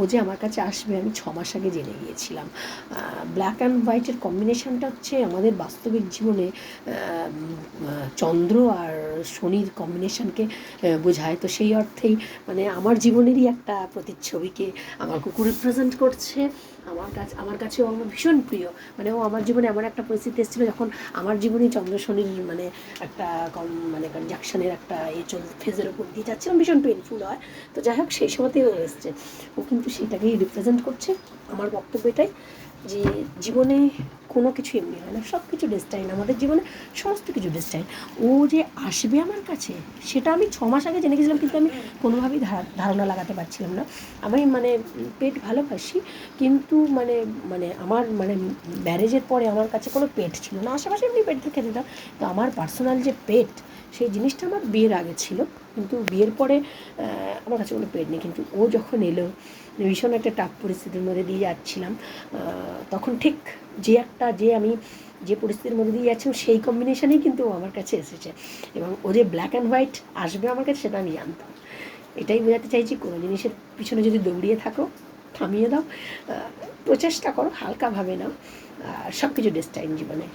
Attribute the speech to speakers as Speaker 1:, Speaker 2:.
Speaker 1: ও যে আমার কাছে আসবে, আমি ছ মাস আগে জেনে গিয়েছিলাম। ব্ল্যাক অ্যান্ড হোয়াইটের কম্বিনেশানটা হচ্ছে আমাদের বাস্তবিক জীবনে চন্দ্র আর শনির কম্বিনেশনকে বোঝায়। তো সেই অর্থেই মানে আমার জীবনেরই একটা প্রতিচ্ছবিকে আমার কুকুর রিপ্রেজেন্ট করছে। আমার কাছে আমার কাছে ও আমার ভীষণ প্রিয়। মানে ও আমার জীবনে এমন একটা পরিস্থিতি এসেছিল যখন আমার জীবনেই চন্দ্র শনির মানে একটা কম মানে কনজাকশনের একটা এ চল ফেজের উপর দিয়ে যাচ্ছিলাম ভীষণ পেনফুল হয়। তো যাই হোক, সেই সময়তেই ও এসছে। ও কিন্তু সেটাকেই রিপ্রেজেন্ট করছে আমার বক্তব্য এটাই যে জীবনে কোনো কিছু এমনি হয় না সব কিছু ডেস্টাইন আমাদের জীবনে সমস্ত কিছু ডেস্টাইন ও যে আসবে আমার কাছে, সেটা আমি ছ মাস আগে জেনে গেছিলাম কিন্তু আমি কোনোভাবেই ধারা- ধারণা লাগাতে পারছিলাম না। আমি মানে পেট ভালোবাসি কিন্তু মানে মানে আমার মানে ম্যারেজের পরে আমার কাছে কোনো পেট ছিল না। আশেপাশে এমনি পেট খেতে দিতাম, তো আমার পার্সোনাল যে পেট সেই জিনিসটা আমার বিয়ের আগে ছিল, কিন্তু বিয়ের পরে আমার কাছে কোনো পেট নেই। কিন্তু ও যখন এলো, ভীষণ একটা টাফ পরিস্থিতির মধ্যে দিয়ে যাচ্ছিলাম তখন ঠিক যে একটা, যে আমি যে পরিস্থিতির মধ্যে দিয়ে যাচ্ছিলাম, সেই কম্বিনেশনেই কিন্তু ও আমার কাছে এসেছে। এবং ও যে ব্ল্যাক অ্যান্ড হোয়াইট আসবে আমার কাছে, সেটা আমি জানতাম। এটাই বোঝাতে চাইছি, কোনো জিনিসের পিছনে যদি দৌড়িয়ে থাকো, থামিয়ে দাও প্রচেষ্টা করো, হালকাভাবে নাও সব কিছু ডেস্টাইন জীবনে।